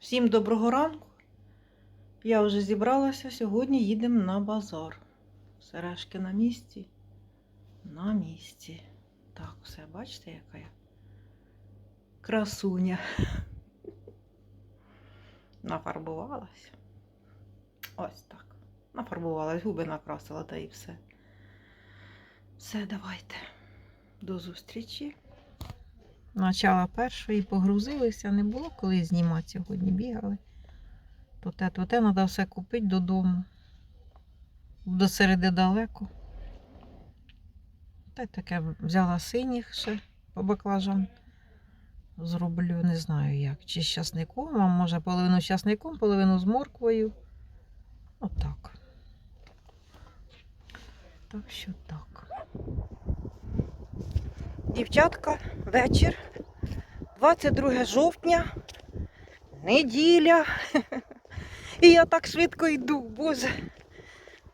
Всім доброго ранку. Я вже зібралася. Сьогодні їдемо на базар. Сережки на місці. На місці. Так, все, бачите, яка я? Красуня. Нафарбувалась. Ось так. Нафарбувалась, губи накрасила, та і все. Все, давайте. До зустрічі. Начала першої погрузилися, не було коли знімати сьогодні, бігали. То те, то те, треба все купити додому. До середи далеко. Та й таке взяла синіх ще по баклажан. Зроблю, не знаю як. Чи з часником, а може половину з часником, половину з морквою. Отак. Так що так. Дівчатка, вечір. 22 жовтня, неділя. І я так швидко йду, Боже.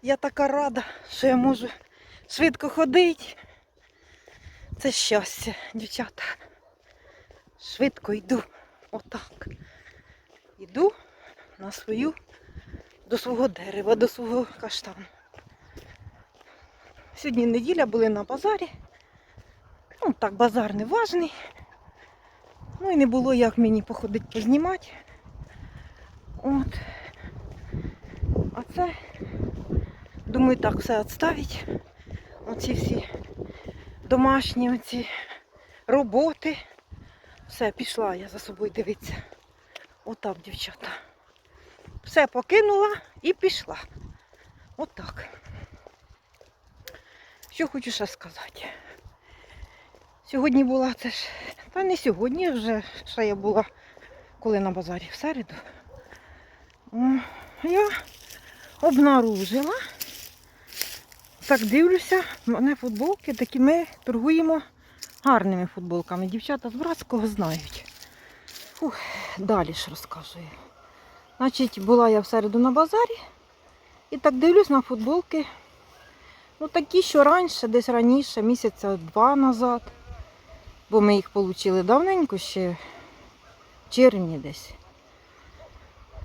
Я така рада, що я можу швидко ходити. Це щастя, дівчата. Швидко йду. Отак. Йду на свою, до свого дерева, до свого каштану. Сьогодні неділя були на базарі. Ну, так, базар не важний. Ну і не було як мені походити познімати. От. А це, думаю, так все відставить. Оці всі домашні оці роботи. Все, пішла я за собою дивитися. Отак, дівчата. Все покинула і пішла. Отак. Що хочу ще сказати. Сьогодні була це ж, та не сьогодні вже ще я була, коли на базарі в середу. Я обнаружила, так дивлюся, в мене футболки такі ми торгуємо гарними футболками. Дівчата з братського знають. Фух, далі ж розказую. Значить, була я в середу на базарі і так дивлюсь на футболки. Ну такі, що раніше, десь раніше, місяця два назад бо ми їх отримали давненько ще в червні десь.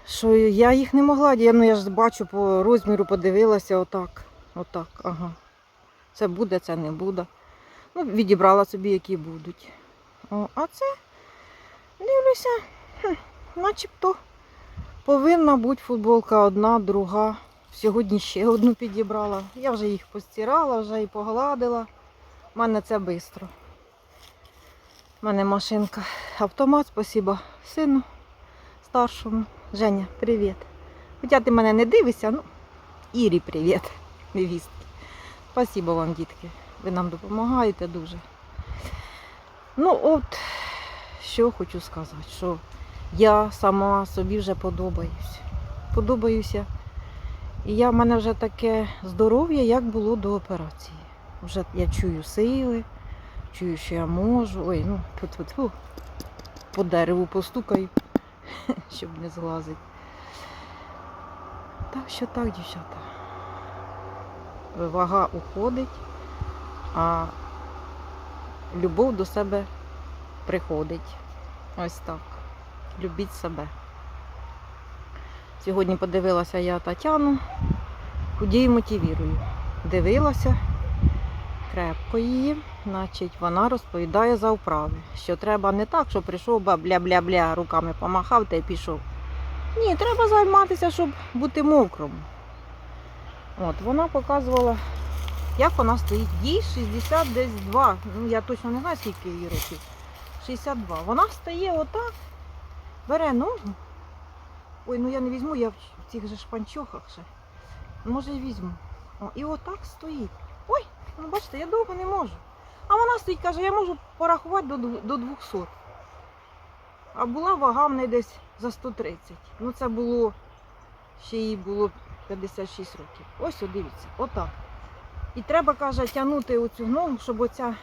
Що я їх не могла, я, ну я ж бачу по розміру, подивилася отак. Отак, ага. Це буде, це не буде. Ну, відібрала собі, які будуть. О, а це, дивлюся, хм, начебто повинна бути футболка одна, друга. Сьогодні ще одну підібрала. Я вже їх постирала, вже і погладила. У мене це швидко. У мене машинка автомат, спасибо сину старшому. Женя, привіт. Хоча ти мене не дивишся, ну, Ірі, привіт, невістки. Спасибо вам, дітки. Ви нам допомагаєте дуже. Ну, от, що хочу сказати, що я сама собі вже подобаюсь. Подобаюся. І я в мене вже таке здоров'я, як було до операції. Вже я чую сили. Чую, що я можу. Ой, ну тьфу-тьфу-тьфу. По дереву постукаю, щоб не зглазити. Так що так, дівчата. Вага уходить, а любов до себе приходить. Ось так. Любіть себе. Сьогодні подивилася я Тетяну, худію мотивірую. Дивилася крепко її. Значить, вона розповідає за вправи, що треба не так, що прийшов бля-бля-бля, руками помахав та й пішов. Ні, треба займатися, щоб бути мокрим. От, вона показувала, як вона стоїть. Їй 60 десь 2. Ну, я точно не знаю, скільки їй років. 62. Вона стає отак, бере ногу. Ой, ну я не візьму, я в цих же шпанчохах ще. Може і візьму. О, і отак стоїть. Ой, ну бачите, я довго не можу. А вона стоїть, каже, я можу порахувати до, до 200. А була вага в неї десь за 130. Ну це було, ще їй було 56 років. Ось, дивіться, отак. І треба, каже, тягнути оцю ногу, щоб оця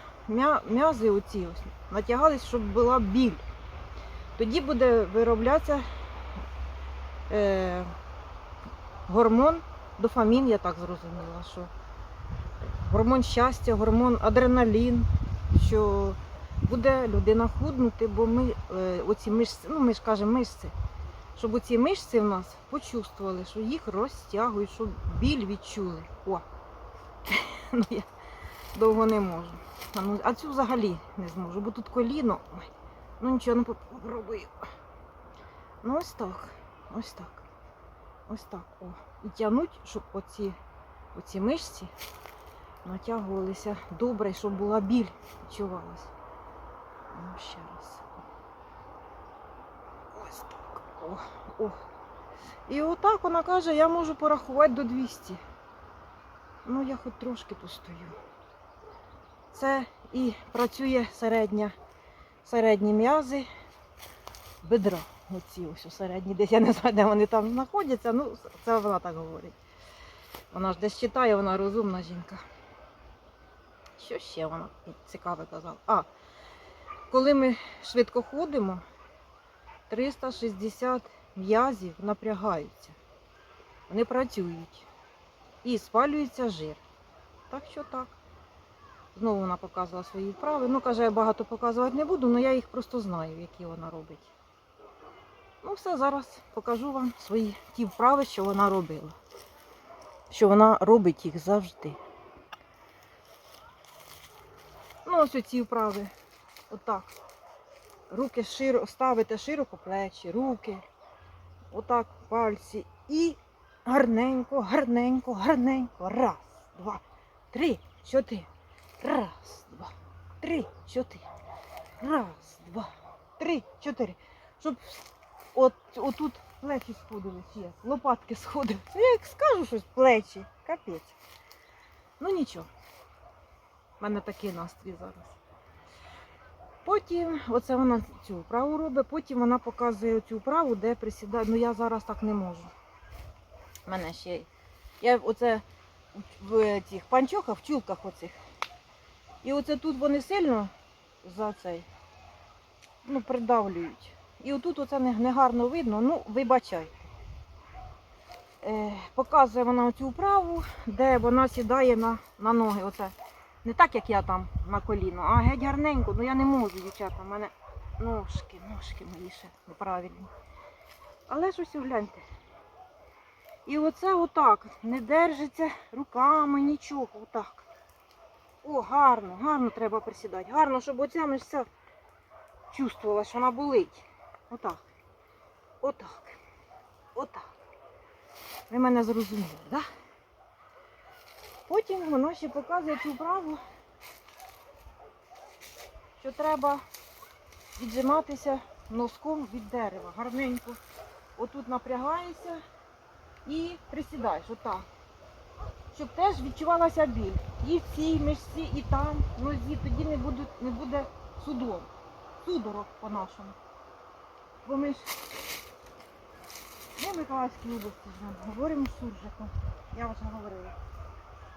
м'язи оці ось натягались, щоб була біль. Тоді буде вироблятися е, гормон дофамін, я так зрозуміла, що гормон щастя, гормон адреналін, що буде людина худнути, бо ми е, оці мишці, ну ми ж кажемо мишці, щоб оці мишці в нас почувствували, що їх розтягують, щоб біль відчули. О! Ну, я довго не можу. А, ну, а цю взагалі не зможу, бо тут коліно. Ой, ну нічого, поп- попробую. Ну ось так. Ось так. Ось так. О. І тягнуть, щоб оці, оці мишці натягувалися добре, щоб була біль відчувалася. Ну, ще раз. Ось так. О, о. І отак вона каже, я можу порахувати до 200. Ну, я хоч трошки постою. Це і працює середня, середні м'язи бедра. Оці ось у середні, десь я не знаю, де вони там знаходяться. Ну, це вона так говорить. Вона ж десь читає, вона розумна жінка. Що ще вона цікаве казала? А, коли ми швидко ходимо, 360 м'язів напрягаються. Вони працюють і спалюється жир. Так що так. Знову вона показувала свої вправи. Ну, каже, я багато показувати не буду, але я їх просто знаю, які вона робить. Ну, все, зараз покажу вам свої ті вправи, що вона робила. Що вона робить їх завжди. Ну, ось ці вправи. Отак. Руки широ, ставите широко плечі, руки. Отак, пальці. І гарненько, гарненько, гарненько. Раз, два, три, чотири. Раз, два, три, чотири. Раз, два, три, чотири. Щоб от, отут плечі сходили лопатки сходили. Ну, Я як скажу щось, плечі, капець. Ну нічого. У мене такий настрій зараз. Потім, оце вона цю вправу робить, потім вона показує цю вправу, де присідає. Ну я зараз так не можу. У мене ще. Я оце в цих панчохах, в чулках оцих. І оце тут вони сильно за цей ну, придавлюють. І отут оце не, не видно, ну вибачайте. Е, показує вона цю вправу, де вона сідає на, на ноги. Оце. Не так, як я там на коліно, а геть гарненько. Ну я не можу, дівчата. У мене ножки, ножки мої ще неправильні. Але щось гляньте. І оце отак. Не держиться руками, нічого. Отак. О, гарно, гарно треба присідати. Гарно, щоб оця мишця чувствувала, що вона болить. Отак. Отак. Отак. Ви мене зрозуміли, так? Да? Потім вона ще показує цю вправу, що треба віджиматися носком від дерева. Гарненько. Отут напрягаєшся і присідаєш, отак. Щоб теж відчувалася біль. І в цій мишці, і там, в нозі, тоді не, будуть, не буде судом. Судорог по-нашому. Бо ми ж ми в Миколаївській області живемо, говоримо суржиком. Я вже говорила.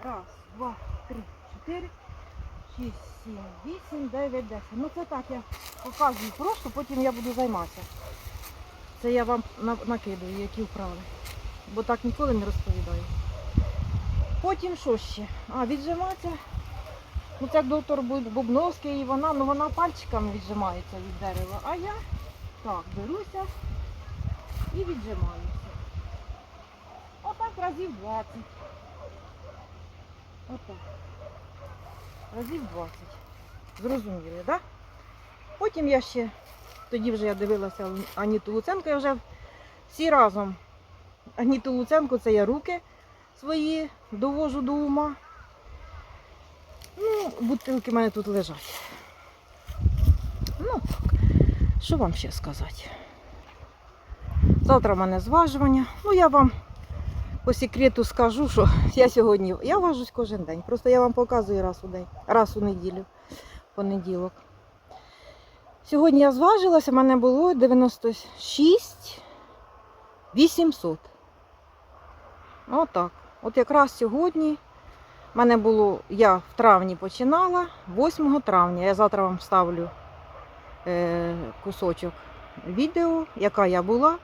Раз, два, три, чотири, шість, сім, вісім, дев'ять, десять. Ну це так я показую просто, потім я буду займатися. Це я вам на- накидаю, які вправи. Бо так ніколи не розповідаю. Потім що ще? А, віджиматися. Ну це доктор Бубновський, і вона, ну вона пальчиками віджимається від дерева. А я так, беруся і віджимаюся. Отак разів 20. Отак. Разів 20. Зрозуміли, так? Да? Потім я ще, тоді вже я дивилася Аніту Луценко, я вже всі разом. Аніту Луценко це я руки свої довожу до ума. Ну, бутилки в мене тут лежать. Ну так, що вам ще сказати? Завтра в мене зважування. Ну, я вам по секрету скажу, що я сьогодні я важусь кожен день. Просто я вам показую раз у день, раз у неділю, понеділок. Сьогодні я зважилася, в мене було 96 800. Отак. От якраз сьогодні в мене було, я в травні починала, 8 травня. Я завтра вам ставлю е, кусочок відео, яка я була.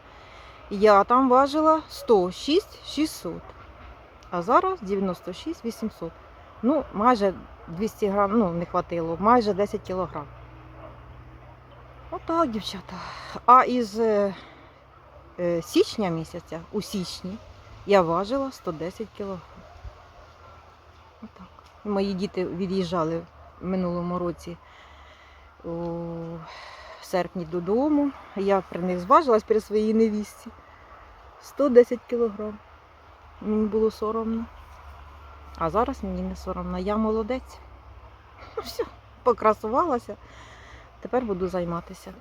Я там важила 106 600. А зараз 96 800. Ну, майже 200 грам, ну, не хватило, майже 10 кілограм. Отак, дівчата. А із е, е, січня місяця, у січні, я важила 110 кг. Отак. Мої діти від'їжджали в минулому році серпні додому. Я при них зважилась при своїй невістці. 110 кг. Мені було соромно. А зараз мені не соромно. Я молодець. Все, покрасувалася. Тепер буду займатися.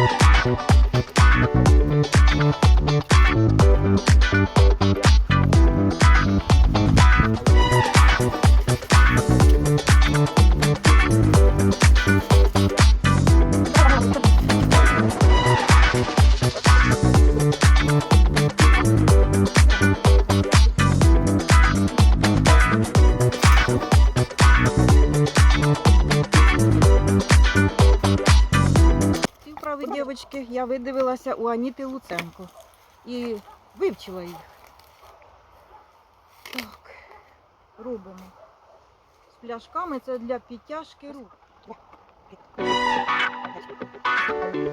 Ці я видивилася у Аніти Луценко і вивчила їх. Так, робимо. З пляшками це для підтяжки рук. Покажу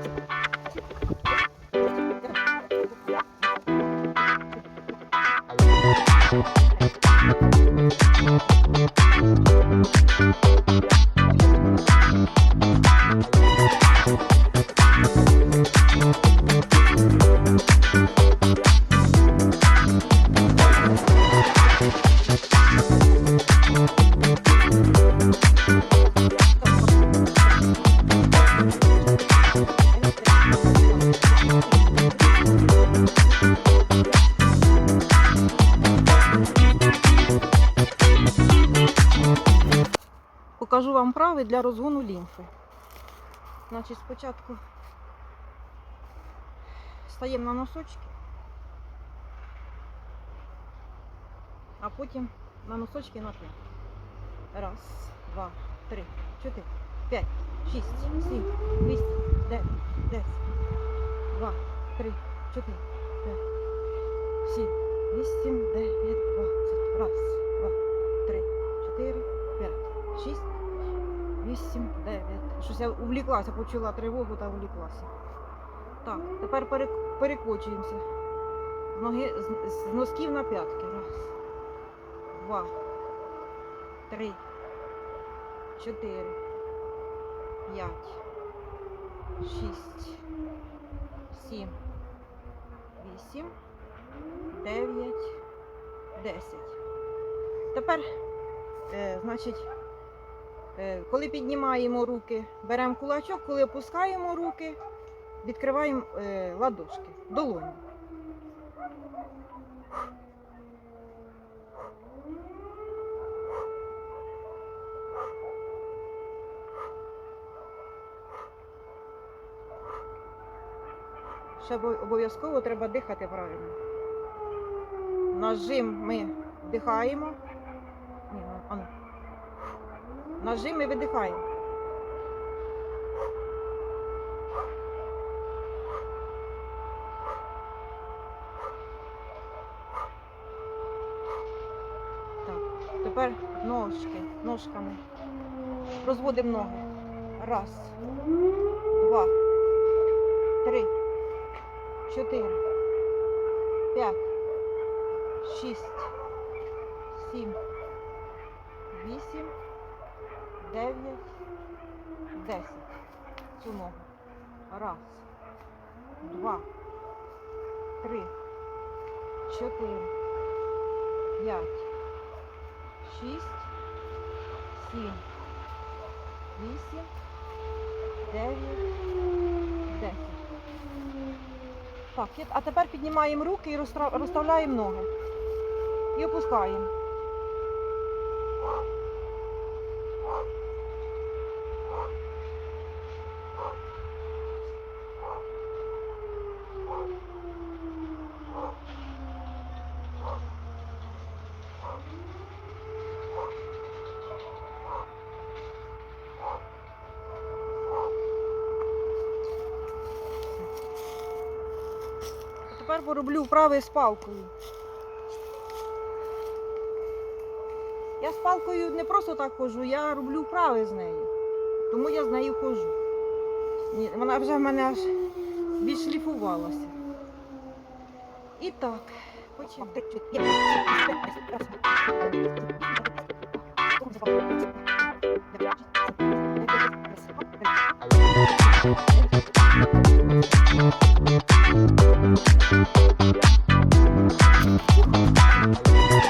Значить, спочатку стаємо на носочки, а потім на носочки на три. Раз, два, три, чотири, п'ять, шість, сім, вісім, дев'ять, десять, два, три, чотири, п'ять, сім, вісім, дев'ять, двадцять. Раз, два, три, чотири, п'ять, шість, вісім, дев'ять. Щось я увліклася, почула тривогу та увліклася. Так, тепер перек- перекочуємося. З Ноги, з, носків на п'ятки. Раз, два, три, чотири, п'ять, шість, сім, вісім, дев'ять, десять. Тепер, е, значить, коли піднімаємо руки, беремо кулачок, коли опускаємо руки, відкриваємо е, ладошки, долоні. Ще обов- обов'язково треба дихати правильно. Нажим ми вдихаємо. Ні, ну, ану. Нажим ми видихаємо. Так, тепер ножки, ножками. Розводимо ноги. Раз, два, три, чотири, п'ять, шість, сім, вісім, дев'ять, десять. Цю ногу. Раз, два, три, чотири, п'ять, шість, сім, вісім, дев'ять, десять. Так, а тепер піднімаємо руки і розставляємо ноги. І опускаємо. Тепер пороблю вправи з палкою. Я з палкою не просто так ходжу, я роблю вправи з нею. Тому я з нею ходжу. Вона вже в мене аж відшліфувалася. І так, почему?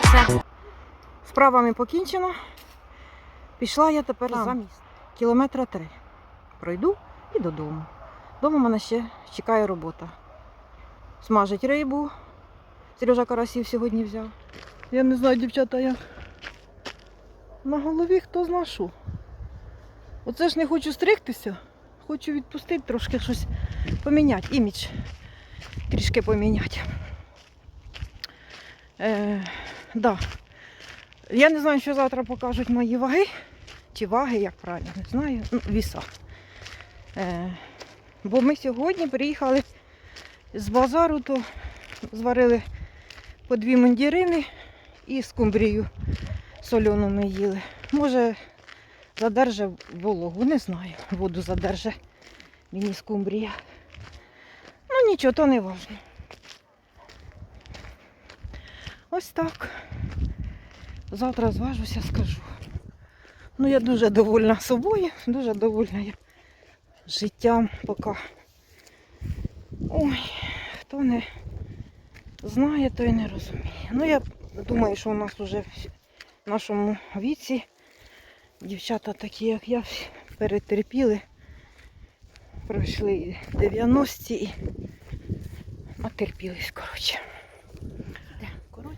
Все. Справами покінчено. Пішла я тепер за міст. Кілометра три. Пройду і додому. Дома мене ще чекає робота. Смажить рибу. Сережа карасів сьогодні взяв. Я не знаю, дівчата, як. На голові хто зна що. Оце ж не хочу стригтися. Хочу відпустити трошки щось. Поміняти, імідж. Трішки поміняти. Е, да. Я не знаю, що завтра покажуть мої ваги. Чи ваги, як правильно, не знаю. Ну, віса. Е, бо ми сьогодні приїхали з базару, то зварили по дві мундірини і скумбрію соляну ми їли. Може, задерже вологу, не знаю. Воду задерже мені скумбрія. Нічого, то не важно. Ось так. Завтра зважуся, скажу. Ну, я дуже довольна собою, дуже довольна я життям поки. Ой, хто не знає, той не розуміє. Ну, я думаю, що у нас вже в нашому віці дівчата такі, як я, перетерпіли пройшли 90-ті і натерпілись, коротше. Коротше.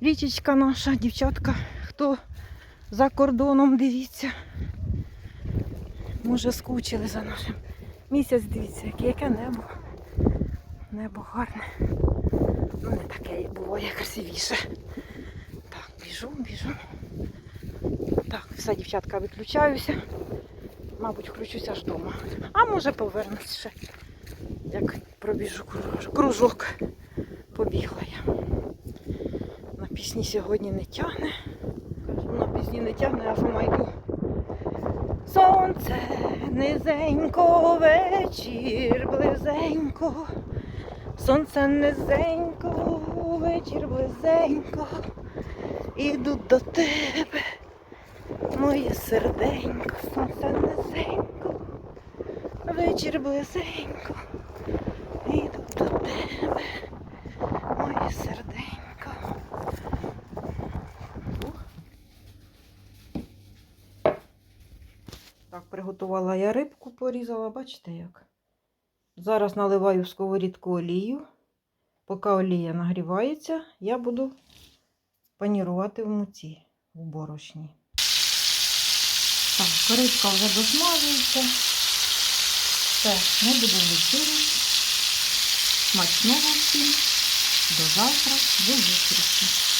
Річечка наша, дівчатка, хто за кордоном, дивіться. Може, скучили за нашим. Місяць, дивіться, яке, яке небо. Небо гарне. Ну, не таке як буває красивіше. Так, біжу, біжу. Так, все, дівчатка, виключаюся. Мабуть, включуся аж вдома. А може повернусь ще. Як пробіжу кружок. Побігла я. На пісні сьогодні не тягне. На пісні не тягне, а сама йду. Сонце низенько, вечір близенько. Сонце низенько, вечір близенько. Іду до тебе. Моє серденько, сонце низенько, вечір близенько, іду до тебе, моє серденько. Так, приготувала я рибку, порізала, бачите як. Зараз наливаю в сковорідку олію. Поки олія нагрівається, я буду панірувати в муці в борошні. Так, коричка вже досмажується. Все, не буду вечеряти. Смачного всім. До завтра, до зустрічі.